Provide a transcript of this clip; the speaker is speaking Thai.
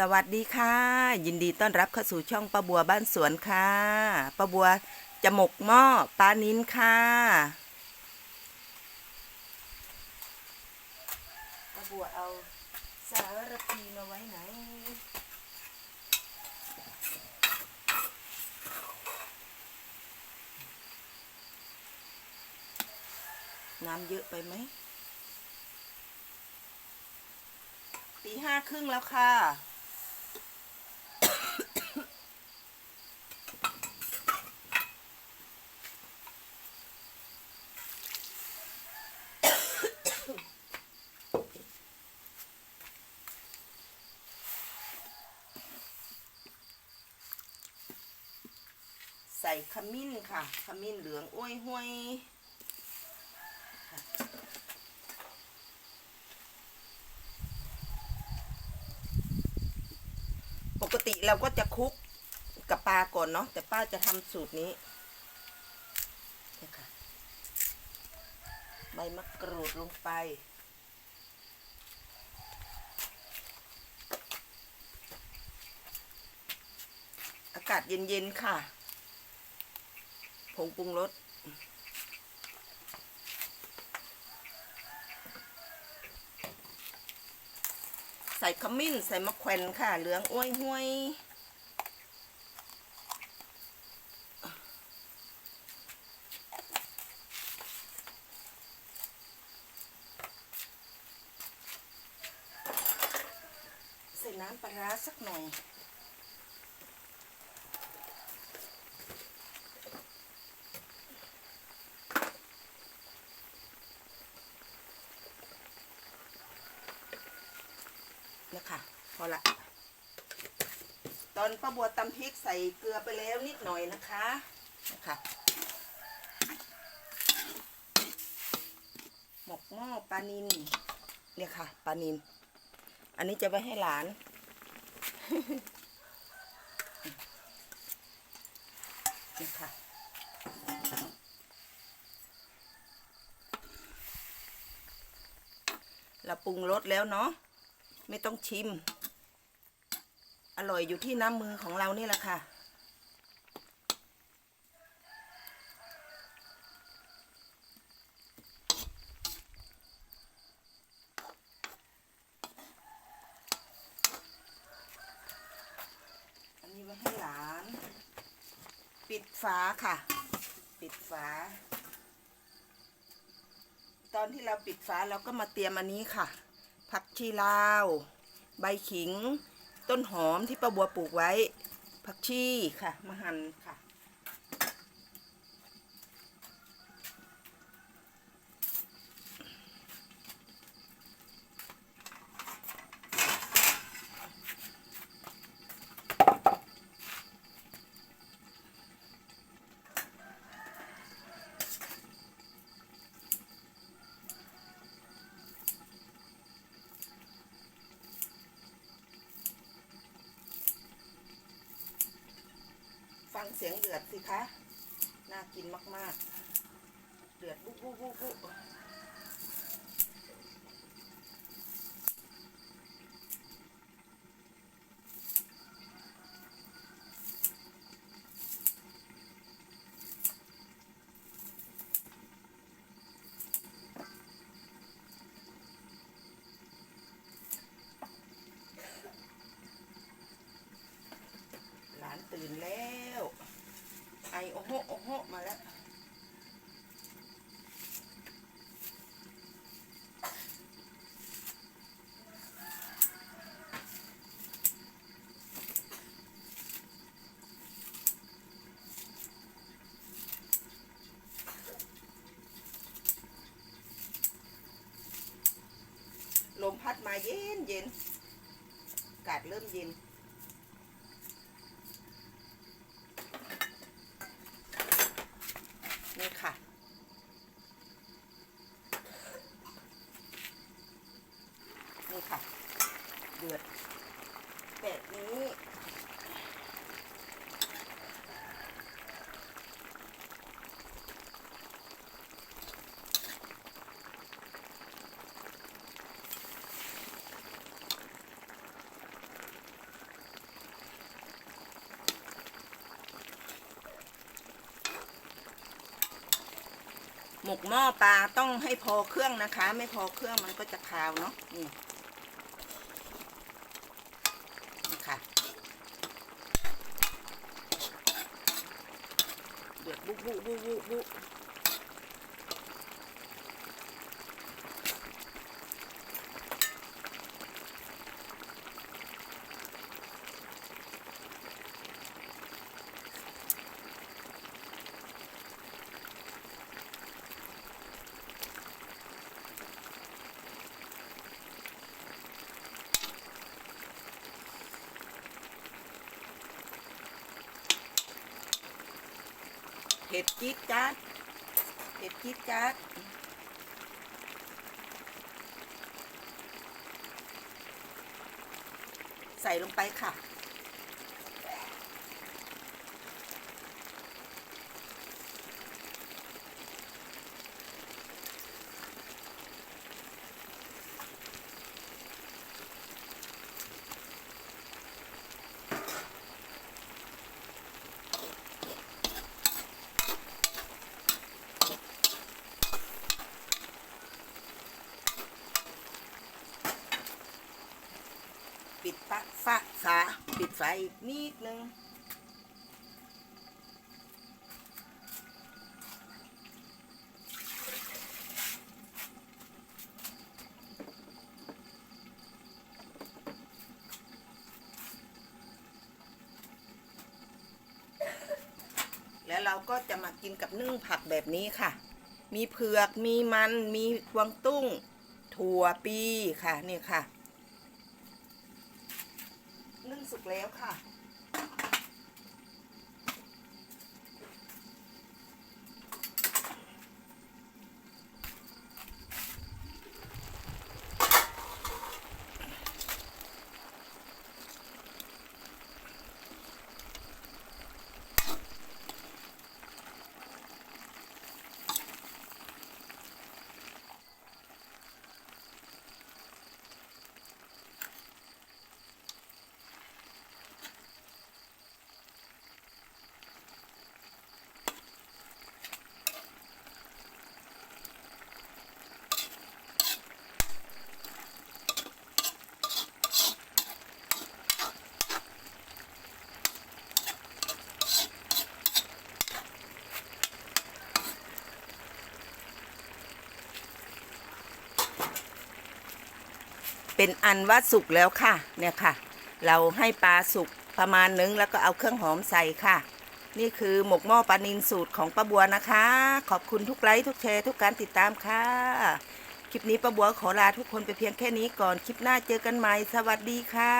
สวัสดีค่ะ ยินดีต้อนรับเข้าสู่ช่องป้าบัวบ้านสวนค่ะป้าบัวจะหมกหม้อปลานิ้นค่ะป้าบัวเอาสารพีมาไว้ไหนน้ำเยอะไปไหมตีห้าครึ่งแล้วค่ะ ใส่ขมิ้นค่ะ ขมิ้นเหลืองอ้วยห้วยปกติเราก็จะคลุกกับปลาก่อนเนาะแต่ป้าจะทำสูตรนี้ค่ะใบมะกรูดลงไปอากาศเย็น ๆ ค่ะ ผงปรุงรสใส่ขมิ้น ใส่มะแขวนค่ะ เหลืองอ้วยห้วยใส่น้ำปลาร้าสักหน่อยเนี่ย พอละตอนป้าบัวตำพริกใส่เกลือไปแล้วนิดหน่อยนะคะนะคะหมกหม้อปลานินเนี่ยค่ะปลานิน อันนี้จะไว้ให้หลานเนี่ยค่ะเราปรุงรสแล้วเนาะไม่ต้องชิม ร่อยอยู่ที่น้ำมือของเรานี่แหละค่ะ อันนี้ไว้ให้หลาน ปิดฝาค่ะ ปิดฝา ตอนที่เราปิดฝาเราก็มาเตรียมอันนี้ค่ะ ผักชีลาว ใบขิง ต้นหอมที่ป้าบัวปลูกไว้ ผักชีค่ะ มาหั่นค่ะ งเสียงเดือดสิคะ น่ากินมาก ๆ เดือดบุ๊บบุ๊บบุ๊บบุ๊บหลานตื่นแล้ว ไอ หมาแล้วลมพัดมาเย็นเย็นอากาศเริ่มเย็น ดือดแบบนี้หมกหม้อปลาต้องให้พอเครื่องนะคะ ไม่พอเครื่องมันก็จะคาวเนาะนี่ เดือดบุ ผ็ดจี๊ดจ๊าดเผ็ดจี๊ดจ๊าดใส่ลงไปค่ะ ปิดปะฝาฝาปิดไฟอีกนิดนึง แล้วเราก็จะมากินกับนึ่งผักแบบนี้ค่ะ มีเผือก มีมัน มีกวางตุ้ง ถั่วปีค่ะ นี่ค่ะ นึ่งสุก แล้วค่ะ เป็นอันว่าสุกแล้วค่ะ เนี่ยค่ะ เราให้ปลาสุกประมาณนึงแล้วก็เอาเครื่องหอมใส่ค่ะ นี่คือหมกหม้อปลานินสูตรของป้าบัวนะคะ ขอบคุณทุกไลค์ทุกแชร์ทุกการติดตามค่ะ คลิปนี้ป้าบัวขอลาทุกคนไปเพียงแค่นี้ก่อน คลิปหน้าเจอกันใหม่ สวัสดีค่ะ